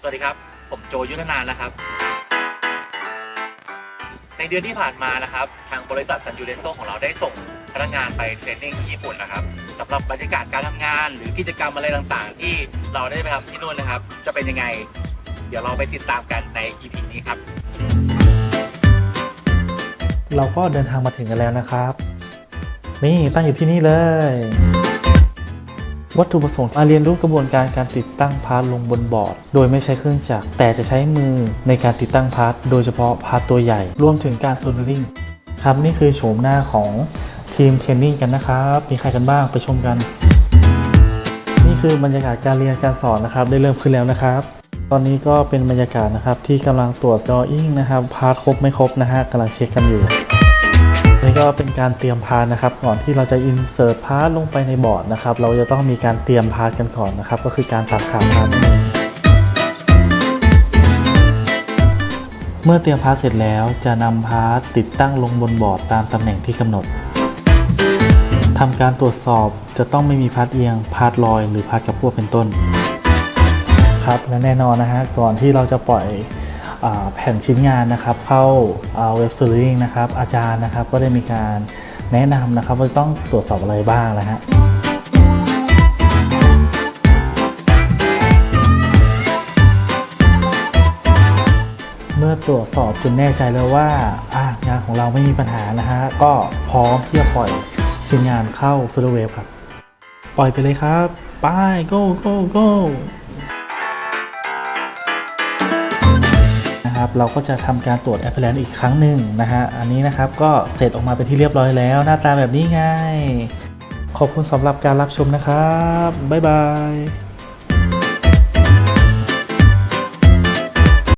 สวัสดีครับ ผมโจยุทธนานนะครับ ในเดือนที่ผ่านมานะครับ ทางบริษัทซันยูเดนโซของเราได้ส่งพนักงานไปเทรนนิ่งที่ญี่ปุ่นนะครับสำหรับบรรยากาศการทำงาน หรือกิจกรรมอะไรต่างๆ ที่เราได้ไปทำที่นู่นนะครับ จะเป็นยังไง เดี๋ยวเราไปติดตามกันใน EP นี้ครับ เราก็เดินทางมาถึงกันแล้วนะครับ นี่ตั้งอยู่ที่นี่เลย วัตถุประสงค์มาเรียนรู้กระบวนการการติดตั้งพาร์ทลงบนบอร์ด โดยไม่ใช้เครื่องจักรแต่จะใช้มือในการติดตั้งพาร์ทโดยเฉพาะพาร์ทตัวใหญ่ รวมถึงการโซลดริงครับนี่คือโฉมหน้าของทีมเทรนนิ่งกันนะครับ มีใครกันบ้างไปชมกัน นี่คือบรรยากาศการเรียนการสอนนะครับ ได้เริ่มขึ้นแล้วนะครับ ตอนนี้ก็เป็นบรรยากาศนะครับที่กำลังตรวจ drawing นะครับพาร์ทครบไม่ครบนะฮะกำลังเช็คกันอยู่ นี่ก็เป็นการเตรียมพาร์ทนะครับ ก่อนที่เราจะ insert พาร์ทลงไปในบอร์ดนะครับ เราจะต้องมีการเตรียมพาร์ทกันก่อนนะครับ ก็คือการตัดขาพาร์ทเมื่อเตรียมพาร์ทเสร็จแล้วจะนำพาร์ทติดตั้งลงบนบอร์ดตามตำแหน่งที่กำหนดทำการตรวจสอบจะต้องไม่มีพาร์ทเอียง พาร์ทลอย หรือพาร์ทกับพวกเป็นต้น ครับและแน่นอนนะฮะก่อนที่เราจะปล่อย แผ่นชิ้นงานนะครับเข้าเว็บซ r ริงนะครับอาจารย์นะครับก็ได้มีการแนะนำนะครับว่าต้องตรวจสอบอะไรบ้างนะฮะเมื่อตรวจสอบจนแน่ใจแล้วว่าอะงานของเราไม่มีปัญหานะฮะก็พร้อมที่จะปล่อยชิ้นงานเข้า s ซ r เวฟครับ ปล่อยไปเลยครับ ไป go go go นะครับ เราก็จะทำการตรวจ a p p l a n c e อีกครั้งหนึ่งนะฮะ อันนี้นะครับก็เสร็จออกมาเป็นที่เรียบร้อยแล้ว หน้าตาแบบนี้ไง ขอบคุณสำหรับการรับชมนะครับ บ๊ายบาย